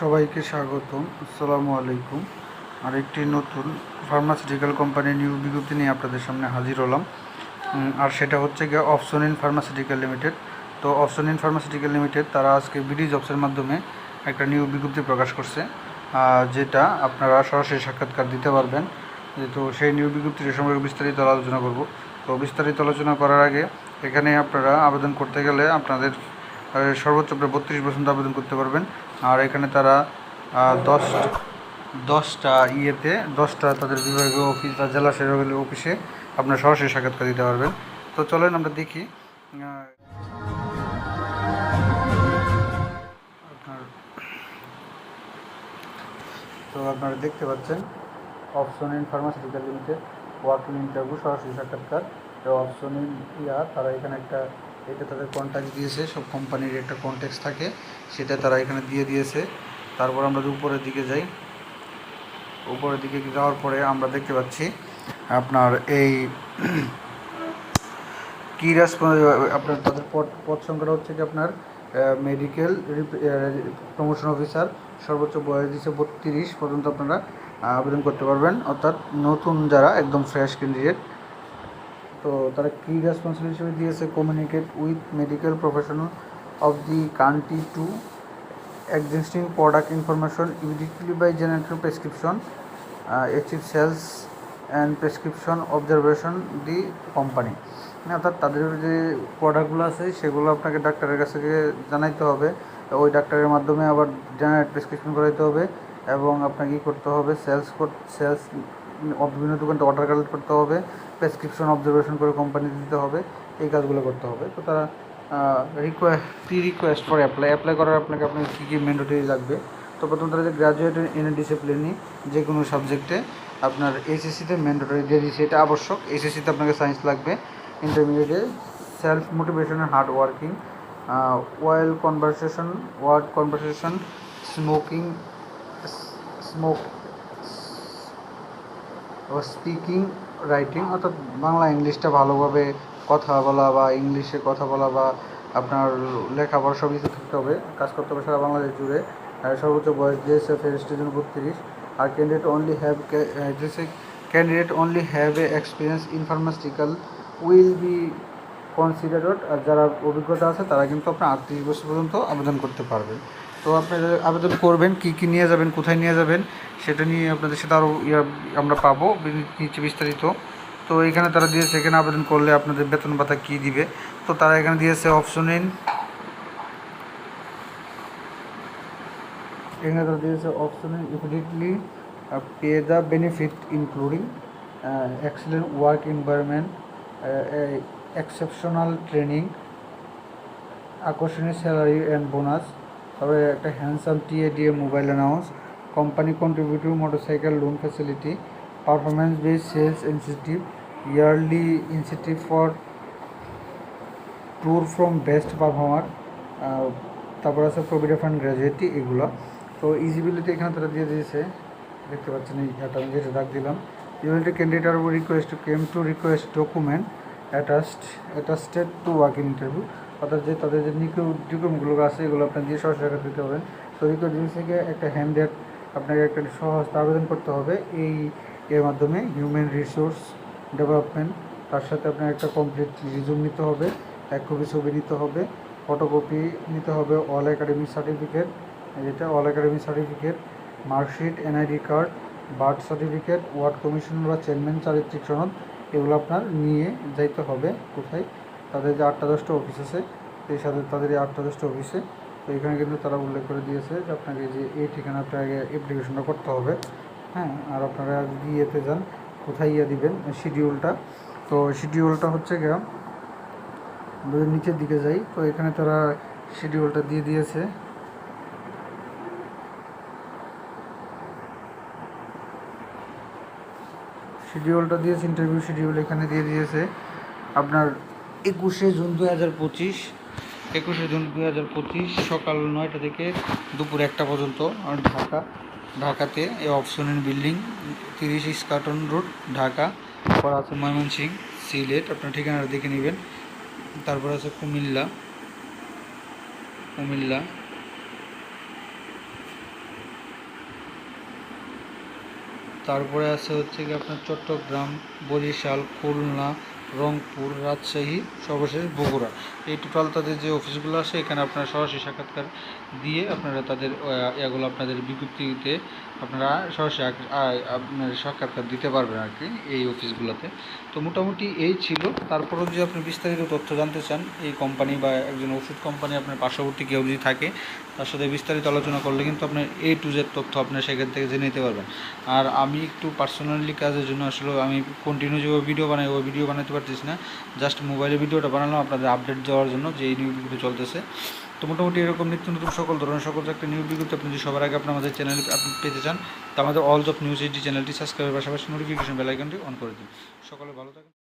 সবাইকে স্বাগতম। আসসালামু আলাইকুম। আর একটি নতুন ফার্মাসিউটিক্যাল কোম্পানির নিউ বিজ্ঞপ্তি নিয়ে আপনাদের সামনে হাজির হলাম। আর সেটা হচ্ছে গিয়ে অপশনিন ফার্মাসিউটিক্যাল লিমিটেড তো অপশনিন ফার্মাসিউটিক্যাল লিমিটেড তারা আজকে বিডি জবসের মাধ্যমে একটা নিউ বিজ্ঞপ্তি প্রকাশ করছে যেটা আপনারা সরাসরি সাক্ষাৎকার দিতে পারবেন। তো সেই নিউ বিজ্ঞপ্তির সম্পর্কে বিস্তারিত আলোচনা করব। তো বিস্তারিত আলোচনা করার আগে এখানে আপনারা আবেদন করতে গেলে আপনাদের সর্বোচ্চ প্রায় বত্রিশ পর্যন্ত আবেদন করতে পারবেন। আর এখানে তারা দশ, দশটা ইয়েতে, দশটা তাদের বিভাগীয় অফিস বা জেলা সেবাগুলির অফিসে আপনার সরাসরি সাক্ষাৎকার দিতে পারবেন। তো চলেন আমরা দেখি তো আপনারা দেখতে পাচ্ছেন, option in pharmaceutical limited working interview, সরাসরি সাক্ষাৎকার। তো অপশন ইন, ইয়া, তারা এখানে একটা এটা তাদের কন্ট্যাক্ট দিয়েছে, সব কোম্পানির একটা কন্ট্যাক্ট থাকে, সেটা তারা এখানে দিয়ে দিয়েছে। তারপর আমরা উপরের দিকে যাই, উপরের দিকে যাওয়ার পরে আমরা দেখতে পাচ্ছি আপনার এই কি রেসপন্স আপনার তাদের পদ পদ সংখ্যাটা হচ্ছে কি আপনার মেডিকেল প্রমোশন অফিসার সর্বোচ্চ বয়স দিচ্ছে বত্রিশ পর্যন্ত আপনারা আবেদন করতে পারবেন। অর্থাৎ নতুন যারা একদম ফ্রেশ ক্যান্ডিডেট তো তারা কী রেসপন্সিবিলিটি হিসেবে দিয়েছে communicate with medical professional of the country to existing product information immediately by generating prescription sales and prescription observation the company. মানে অর্থাৎ তাদের যে প্রোডাক্টগুলো আছে, সেগুলো আপনাকে ডাক্তারের কাছে জানাইতে হবে। ওই ডাক্তারের মাধ্যমে আবার জেনারেট প্রেসক্রিপশন করাইতে হবে এবং আপনাকে কী করতে হবে? সেলস সেলস বিভিন্ন দোকানটা অর্ডার কালেক্ট করতে হবে। প্রেসক্রিপশন অবজারভেশন করে কোম্পানি দিতে হবে, এই কাজগুলো করতে হবে। তো তারা request pre request for apply apply করার আপনাকে আপনার কী কী ম্যান্ডেটরি লাগবে? তো প্রথম তারা যে গ্রাজুয়েট ইন ডিসিপ্লিনই যে কোনো সাবজেক্টে আপনার এইচএসসিতে ম্যান্ডেটরি দিয়ে দিচ্ছে এটা আবশ্যক এইচএসসিতে আপনাকে সায়েন্স লাগবে। ইন্টারমিডিয়েটে self motivation hard working well conversation word conversation smoking smoke speaking writing অর্থাৎ বাংলা ইংলিশটা ভালোভাবে কথা বলা বা ইংলিশে কথা বলা বা আপনার লেখাপড়া সব কিছু থাকতে হবে, কাজ করতে হবে সারা বাংলাদেশ জুড়ে। সর্বোচ্চ বয়স দিয়েছে ফেরিস্টের জন্য বত্রিশ। আর ক্যান্ডিডেট অনলি হ্যাভ দিয়েছে candidate only have a experience in pharmaceutical will be considered আর যারা অভিজ্ঞতা আছে তারা কিন্তু আপনার আটত্রিশ বছর পর্যন্ত আবেদন করতে পারবেন তো আপনারা আবেদন করবেন, কী কী নিয়ে যাবেন, কোথায় নিয়ে যাবেন, সেটা নিয়ে আপনাদের সাথে আরও আমরা পাবো, নিচে বিস্তারিত। তো এখানে তারা দিয়েছে, এখানে আবেদন করলে আপনাদের বেতন ভাতা কী দিবে? তো তারা এখানে দিয়েছে অপশন ইন এখানে তারা দিয়েছে option in immediately pay the benefit including excellent work environment exceptional training আকর্ষণীয় স্যালারি অ্যান্ড বোনাস তারপরে একটা handsome TA DA mobile announce company contributive motorcycle loan facility performance base sales incentive yearly incentive for tour from best performer তারপর আছে provident fund gratuity এগুলো। তো ইজিবিলিটি এখানে তারা দিয়ে দিয়েছে। দেখতে পাচ্ছেন এই আমি যেটা ডাক দিলাম। Unity candidate R request came to request document attached attested to work in interview অর্থাৎ যে তাদের যে নিকো ডিকোমগুলো আছে, এগুলো আপনার দিয়ে টাকা দিতে হবেন। তো রিকোয়েস্ট জিনিস থেকে একটা হ্যান্ডেড আপনাকে একটা সহজ আবেদন করতে হবে। এই এর মাধ্যমে হিউম্যান রিসোর্স ডেভেলপমেন্ট তার সাথে আপনার একটা কমপ্লিট রিজুম নিতে হবে, এক কপি ছবি নিতে হবে ফটোকপি নিতে হবে অল একাডেমি সার্টিফিকেট যেটা all academy certificate marksheet NID card birth certificate ward commissioner বা চেয়ারম্যান চারিত্রিক সনদ, এগুলো আপনার নিয়ে যাইতে হবে কোথায়? তাদের যে আটটা দশটা অফিস আছে সেই সাথে তাদের এই আটটা দশটা অফিসে, তো এখানে কিন্তু তারা উল্লেখ করে দিয়েছে যে আপনাকে যে এই ঠিকানাটা আগে অ্যাপ্লিকেশনটা করতে হবে হ্যাঁ? আর আপনারা যদি ইয়েতে যান, কোথায় ইয়ে দিবেন শিডিউলটা তো শিডিউলটা হচ্ছে গিয়ে যদি নিচের দিকে যাই, তো এখানে তারা শিডিউলটা দিয়ে দিয়েছে। শিডিউলটা দিয়েছে ইন্টারভিউ শিডিউল এখানে দিয়ে দিয়েছে। আপনার একুশে জুন দু হাজার পঁচিশ, একুশে জুন দু হাজার পঁচিশ সকাল নয়টা থেকে দুপুর একটা পর্যন্ত ঢাকা, ঢাকাতে এই অপশনের বিল্ডিং, তিরিশ ইস্কাটন রোড, ঢাকা, তারপর আছে ময়মনসিংহ, সিলেট, আপনার ঠিকানাটা দেখে নেবেন। তারপর আছে কুমিল্লা কুমিল্লা। তারপরে আছে হচ্ছে কি আপনার চট্টগ্রাম, বরিশাল, খুলনা রংপুর, রাজশাহী, সর্বশেষ বগুড়া। এই টোটাল তাদের যে অফিসগুলো আছে, এখানে আপনারা সরাসরি সাক্ষাৎকার দিয়ে আপনারা তাদের এগুলো আপনাদের বিজ্ঞপ্তিতে আপনারা সরাসরি আপনার সাক্ষাৎকার দিতে পারবেন আর কি এই অফিসগুলোতে তো মোটামুটি এই ছিল। তারপরেও যদি আপনি বিস্তারিত তথ্য জানতে চান, এই কোম্পানি বা একজন ওষুধ কোম্পানি আপনার পার্শ্ববর্তী কেউ যদি থাকে তার সাথে বিস্তারিত আলোচনা করলে কিন্তু আপনার এ টু জেড তথ্য আপনার সেখান থেকে জেনে নিতে পারবেন। আর আমি একটু পার্সোনালি কাজের জন্য আসলে আমি কন্টিনিউ যেভাবে ভিডিও বানাই, ওই ভিডিও বানাতে পারতেছি না। জাস্ট মোবাইলে ভিডিওটা বানালাম আপনাদের আপডেট দেওয়ার জন্য যে এই নিউ ভিডিও চলতেছে। তো মোটামুটি এরকম নিত্য নতুন সকল ধরনের, সকল একটা নিউ বিজ্ঞপ্তি আপনি যদি সবার আগে আপনি আমাদের চ্যানেলে আপনি পেতে চান, তো আমাদের অল জব নিউজ এইটি চ্যানেলটি সাবস্ক্রাইবের পাশাপাশি নোটিফিকেশন বেল আইকনটি অন করে দিন। সকলে ভালো থাকেন।